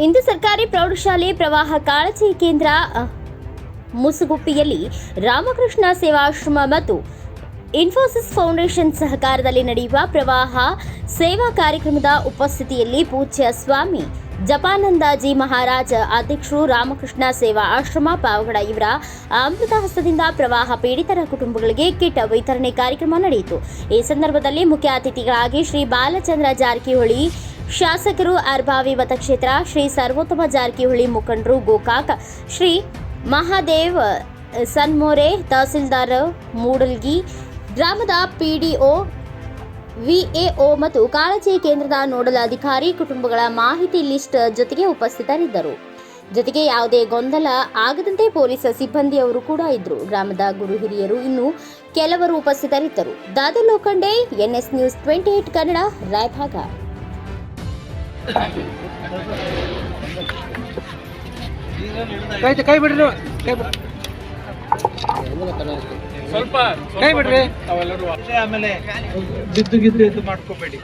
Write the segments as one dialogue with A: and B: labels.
A: ಇಂದು ಸರ್ಕಾರಿ ಪ್ರೌಢಶಾಲೆ ಪ್ರವಾಹ ಕಾಳಜಿ ಕೇಂದ್ರ ಮುಸುಗುಪ್ಪಿಯಲ್ಲಿ ರಾಮಕೃಷ್ಣ ಸೇವಾಶ್ರಮ ಮತ್ತು ಇನ್ಫೋಸಿಸ್ ಫೌಂಡೇಶನ್ ಸಹಕಾರದಲ್ಲಿ ನಡೆಯುವ ಪ್ರವಾಹ ಸೇವಾ ಕಾರ್ಯಕ್ರಮದ ಉಪಸ್ಥಿತಿಯಲ್ಲಿ ಪೂಜ್ಯ ಸ್ವಾಮಿ ಜಪಾನಂದಾಜಿ ಮಹಾರಾಜ ಅಧ್ಯಕ್ಷರು ರಾಮಕೃಷ್ಣ ಸೇವಾ ಆಶ್ರಮ ಪಾವಗಡ ಇವರ ಅಮೃತ ಹಸ್ತದಿಂದ ಪ್ರವಾಹ ಪೀಡಿತರ ಕುಟುಂಬಗಳಿಗೆ ಕಿಟ್ ವಿತರಣೆ ಕಾರ್ಯಕ್ರಮ ನಡೆಯಿತು. ಈ ಸಂದರ್ಭದಲ್ಲಿ ಮುಖ್ಯ ಅತಿಥಿಗಳಾಗಿ ಶ್ರೀ ಬಾಲಚಂದ್ರ ಜಾರಕಿಹೊಳಿ ಶಾಸಕರು ಅರ್ಬಾವಿ ಮತಕ್ಷೇತ್ರ ಶ್ರೀ ಸರ್ವೋತ್ತಮ ಜಾರಕಿಹೊಳಿ ಮುಖಂಡರು ಗೋಕಾಕ್, ಶ್ರೀ ಮಹಾದೇವ್ ಸನ್ಮೋರೆ, ತಹಸೀಲ್ದಾರ್ ಮೂಡಲ್ಗಿ, ಗ್ರಾಮದ ಪಿಡಿಒ, ವಿಎಒ ಮತ್ತು ಕಾಳಜಿ ಕೇಂದ್ರದ ನೋಡಲ್ ಅಧಿಕಾರಿ ಕುಟುಂಬಗಳ ಮಾಹಿತಿ ಲಿಸ್ಟ್ ಜೊತೆಗೆ ಉಪಸ್ಥಿತರಿದ್ದರು. ಜೊತೆಗೆ ಯಾವುದೇ ಗೊಂದಲ ಆಗದಂತೆ ಪೊಲೀಸ್ ಸಿಬ್ಬಂದಿಯವರು ಕೂಡ ಇದ್ದರು. ಗ್ರಾಮದ ಗುರು ಹಿರಿಯರು ಇನ್ನು ಕೆಲವರು ಉಪಸ್ಥಿತರಿದ್ದರು. Dada Lokhande NS news twenty eight Kannada, Raibag.
B: ಕೈ ಕೈ ಬಿಡ್ರಿ ಕೈ ಬಿಡ್ರಿ.
C: ಸ್ವಲ್ಪ
B: ಕೈ ಬಿಡ್ರಿ.
C: ಅವೆಲ್ಲರೂ ಆಮೇಲೆ ಬಿದ್ದು ಗಿದ್ದು ಇದು ಮಾಡ್ಕೋಬೇಡಿ.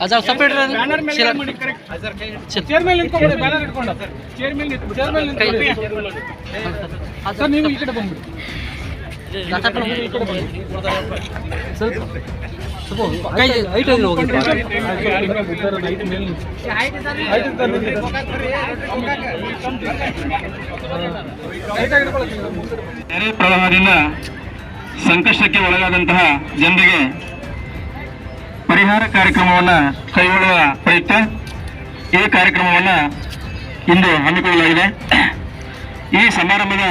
B: ಅದರ ಸ್ವಲ್ಪ ಇಡ್ರಿ.
C: ಬ್ಯಾನರ್ ಮೇಲೆ
B: ಶಿರ-
C: ಮಾಡಿ ಕರೆಕ್ಟ್ ಚೇರ್ ಮೇಲೆ ಇಟ್ಕೊಂಡು ಬ್ಯಾನರ್ ಇಟ್ಕೊಂಡು ಚೇರ್ ಮೇಲೆ ನಿಂತು ಚೇರ್ ಮೇಲೆ ನಿಂತ್ಕೊಳ್ಳಿ ಸರ್ ನೀವು ಈ ಕಡೆ ಬಂದ್ಬಿಡಿ.
B: ಸ್ವಲ್ಪ
D: ನೆರೆ ಪ್ರವಾಹದಿಂದ ಸಂಕಷ್ಟಕ್ಕೆ ಒಳಗಾದಂತಹ ಜನರಿಗೆ ಪರಿಹಾರ ಕಾರ್ಯಕ್ರಮವನ್ನು ಕೈಗೊಳ್ಳುವ ಪ್ರಯುಕ್ತ ಈ ಕಾರ್ಯಕ್ರಮವನ್ನು ಇಂದು ಹಮ್ಮಿಕೊಳ್ಳಲಾಗಿದೆ. ಈ ಸಮಾರಂಭದ